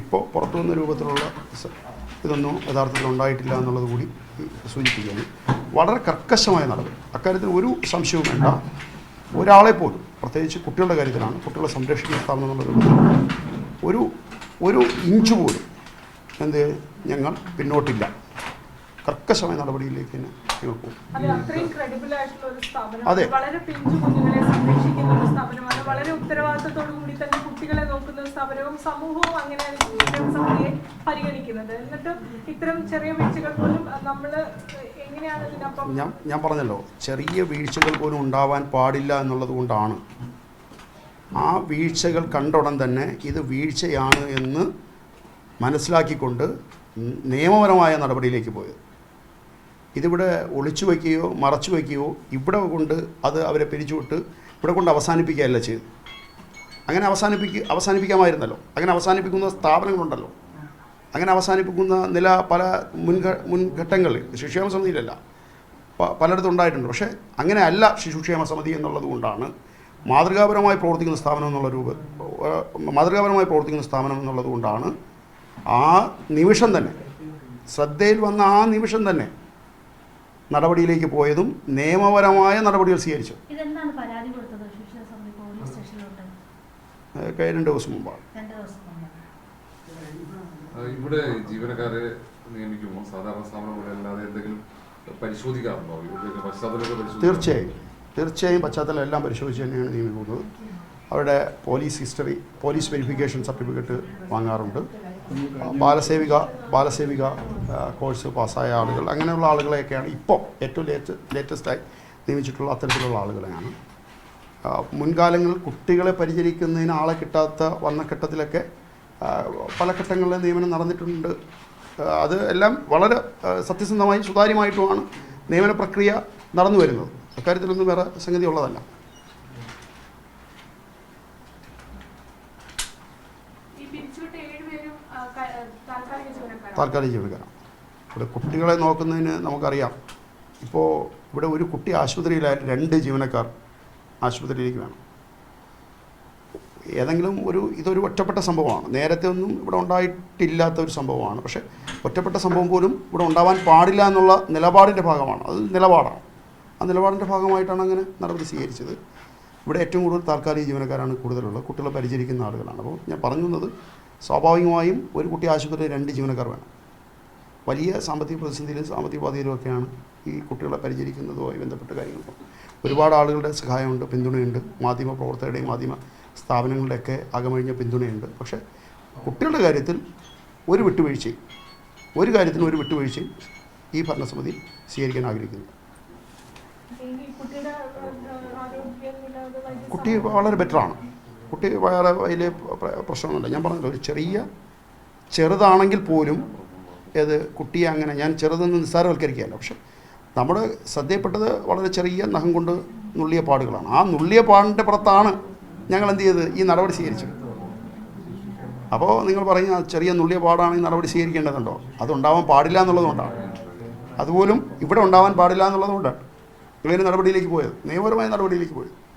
ഇപ്പോൾ പുറത്തു വന്ന രൂപത്തിലുള്ള ഇതൊന്നും യഥാർത്ഥത്തിൽ ഉണ്ടായിട്ടില്ല എന്നുള്ളത് കൂടി സൂചിപ്പിക്കുകയാണ്. വളരെ കർക്കശമായ നടപടി. അക്കാര്യത്തിൽ ഒരു സംശയവും വേണ്ട. ഒരാളെ പോലും പ്രത്യേകിച്ച് കുട്ടികളുടെ കാര്യത്തിലാണ് കുട്ടികളെ സംരക്ഷിക്കുന്ന സ്ഥാപനം എന്നുള്ള രൂപത്തിൽ ഒരു ഒരു ഇഞ്ച് പോലും എന്ത് ഞങ്ങൾ പിന്നോട്ടില്ല. കർക്കശമായ നടപടിയിലേക്ക് തന്നെ ഞങ്ങൾ പോകും. അത്. വളരെ ഉത്തരവാദിത്തത്തോടു കൂടി തന്നെ കുട്ടികളെ നോക്കുന്ന സ്ഥാപനവും സമൂഹവും പരിഗണിക്കുന്നത്. എന്നിട്ടും ഇത്തരം ചെറിയ വീഴ്ചകൾ പോലും നമ്മൾ എങ്ങനെയാണ് ഇതിനപ്പം ഞാൻ ഞാൻ പറഞ്ഞല്ലോ ചെറിയ വീഴ്ചകൾ പോലും ഉണ്ടാവാൻ പാടില്ല എന്നുള്ളത് കൊണ്ടാണ്. ആ വീഴ്ചകൾ കണ്ട ഉടൻ തന്നെ ഇത് വീഴ്ചയാണ് എന്ന് മനസ്സിലാക്കിക്കൊണ്ട് നിയമപരമായ നടപടിയിലേക്ക് പോയത്. ഇതിവിടെ ഒളിച്ചു വയ്ക്കുകയോ മറച്ചു വയ്ക്കുകയോ ഇവിടെ കൊണ്ട് അത് അവരെ പിരിച്ചുവിട്ട് ഇവിടെ കൊണ്ട് അവസാനിപ്പിക്കുകയല്ല ചെയ്തു അങ്ങനെ അവസാനിപ്പിക്കുക അവസാനിപ്പിക്കാമായിരുന്നല്ലോ. അങ്ങനെ അവസാനിപ്പിക്കുന്ന സ്ഥാപനങ്ങളുണ്ടല്ലോ. അങ്ങനെ അവസാനിപ്പിക്കുന്ന നില പല മുൻഘ മുൻഘട്ടങ്ങളിൽ ശിശുക്ഷേമ സമിതിയിലല്ല പലയിടത്തും ഉണ്ടായിട്ടുണ്ട്. പക്ഷേ അങ്ങനെ അല്ല ശിശുക്ഷേമ സമിതി എന്നുള്ളത് കൊണ്ടാണ് മാതൃകാപരമായി പ്രവർത്തിക്കുന്ന സ്ഥാപനം എന്നുള്ള രൂപ മാതൃകാപരമായി പ്രവർത്തിക്കുന്ന സ്ഥാപനം എന്നുള്ളത് കൊണ്ടാണ് ആ നിമിഷം തന്നെ ശ്രദ്ധയിൽ വന്ന ആ നിമിഷം തന്നെ നടപടിയിലേക്ക് പോയതും നിയമപരമായ നടപടികൾ സ്വീകരിച്ചു. രണ്ട് ദിവസം മുമ്പാണ്. രണ്ട് ദിവസം മുമ്പ് ഇവിടെ ജീവനക്കാരെ നിയമിക്കുമ്പോൾ സാധാരണ സ്ഥാപനം പോലെ അല്ലാതെ എന്തെങ്കിലും പരിശോധിക്കാറുണ്ടോ? ഇവിടെ പശ്ചാത്തലമൊക്കെ പരിശോധിക്കാറുണ്ടോ? തീർച്ചയായും. തീർച്ചയായും പശ്ചാത്തലം എല്ലാം പരിശോധിച്ച് തന്നെയാണ് നിയമിക്കുന്നത്. അവരുടെ police history police verification certificate വാങ്ങാറുണ്ട്. ബാലസേവിക ബാലസേവിക കോഴ്സ് പാസ്സായ ആളുകൾ അങ്ങനെയുള്ള ആളുകളെയൊക്കെയാണ് ഇപ്പോൾ ഏറ്റവും ലേറ്റ് ലേറ്റസ്റ്റായി നിയമിച്ചിട്ടുള്ള അത്തരത്തിലുള്ള ആളുകളെയാണ്. മുൻകാലങ്ങളിൽ കുട്ടികളെ പരിചരിക്കുന്നതിന് ആളെ കിട്ടാത്ത വന്ന ഘട്ടത്തിലൊക്കെ പല ഘട്ടങ്ങളിൽ നിയമനം നടന്നിട്ടുണ്ട്. അത് എല്ലാം വളരെ സത്യസന്ധമായും സുതാര്യമായിട്ടുമാണ് നിയമന പ്രക്രിയ നടന്നു വരുന്നത്. അക്കാര്യത്തിലൊന്നും വേറെ സംഗതി ഉള്ളതല്ല ഈ പിരിച്ചുവിട്ട ഏഴുപേരും ആ, ക- ആ, താൽക്കാലിക ജീവനക്കാരാണ്. ഇവിടെ കുട്ടികളെ നോക്കുന്നതിന് നമുക്കറിയാം. ഇപ്പോൾ ഇവിടെ ഒരു കുട്ടി ആശുപത്രിയിലായാലും രണ്ട് ജീവനക്കാർ ആശുപത്രിയിലേക്ക് വേണം. ഏതെങ്കിലും ഒരു ഇതൊരു ഒറ്റപ്പെട്ട സംഭവമാണ്. നേരത്തെ ഒന്നും ഇവിടെ ഉണ്ടായിട്ടില്ലാത്ത ഒരു സംഭവമാണ്. പക്ഷേ ഒറ്റപ്പെട്ട സംഭവം പോലും ഇവിടെ ഉണ്ടാവാൻ പാടില്ല എന്നുള്ള നിലപാടിന്റെ ഭാഗമാണ്. അത് നിലപാടാണ്. ആ നിലപാടിന്റെ ഭാഗമായിട്ടാണ് അങ്ങനെ നടപടി സ്വീകരിച്ചത്. ഇവിടെ ഏറ്റവും കൂടുതൽ താൽക്കാലിക ജീവനക്കാരാണ് കൂടുതലുള്ളത്. കുട്ടികളെ പരിചരിക്കുന്ന ആളുകളാണ്. അപ്പോൾ ഞാൻ പറഞ്ഞു വന്നത് സ്വാഭാവികമായും ഒരു കുട്ടി ആശുപത്രിയിൽ രണ്ട് ജീവനക്കാർ വേണം. വലിയ സാമ്പത്തിക പ്രതിസന്ധിയിലും സാമ്പത്തിക ബാധ്യതയിലും ഒക്കെയാണ് ഈ കുട്ടികളെ പരിചരിക്കുന്നതുമായി ബന്ധപ്പെട്ട കാര്യങ്ങൾ. ഒരുപാട് ആളുകളുടെ സഹായമുണ്ട് പിന്തുണയുണ്ട്. മാധ്യമ പ്രവർത്തകരുടെയും മാധ്യമ സ്ഥാപനങ്ങളുടെയൊക്കെ അകമഴിഞ്ഞ പിന്തുണയുണ്ട്. പക്ഷേ കുട്ടികളുടെ കാര്യത്തിൽ ഒരു വിട്ടുവീഴ്ചയും ഒരു കാര്യത്തിനും ഒരു വിട്ടുവീഴ്ചയും ഈ ഭരണസമിതി സ്വീകരിക്കാൻ ആഗ്രഹിക്കുന്നു ഈ കുട്ടിയുടെ ആ, ആ, ആരോഗ്യനില അത് വൈദ്യ കുട്ടി വളരെ ബെറ്ററാണ് കുട്ടി വേറെ വലിയ പ്ര- പ്രശ്നമൊന്നുമില്ല. ഞാൻ പറഞ്ഞത് ഒരു ചെറിയ ചെറുതാണെങ്കിൽ പോലും ഏത് കുട്ടിയെ അങ്ങനെ ഞാൻ ചെറുതെന്ന് നിസ്സാരവൽക്കരിക്കുകയല്ല. പക്ഷെ നമ്മുടെ ശ്രദ്ധയപ്പെട്ടത് വളരെ ചെറിയ നഖം കൊണ്ട് നുള്ളിയ പാടുകളാണ്. ആ നുള്ളിയ പാടിന്റെ പുറത്താണ് ഞങ്ങൾ എന്ത് ചെയ്തത്? ഈ നടപടി സ്വീകരിച്ചത്. അപ്പോൾ നിങ്ങൾ പറയുന്ന ചെറിയ നുള്ളിയ പാടാണ് ഈ നടപടി സ്വീകരിക്കേണ്ടതുണ്ടോ? അതുണ്ടാവാൻ പാടില്ല എന്നുള്ളതുകൊണ്ടാണ്. അതുപോലും ഇവിടെ ഉണ്ടാവാൻ പാടില്ല എന്നുള്ളതുകൊണ്ടാണ്. ഇങ്ങനെ നടപടിയിലേക്ക് പോയത്. നിയമപരമായ നടപടിയിലേക്ക് പോയത്.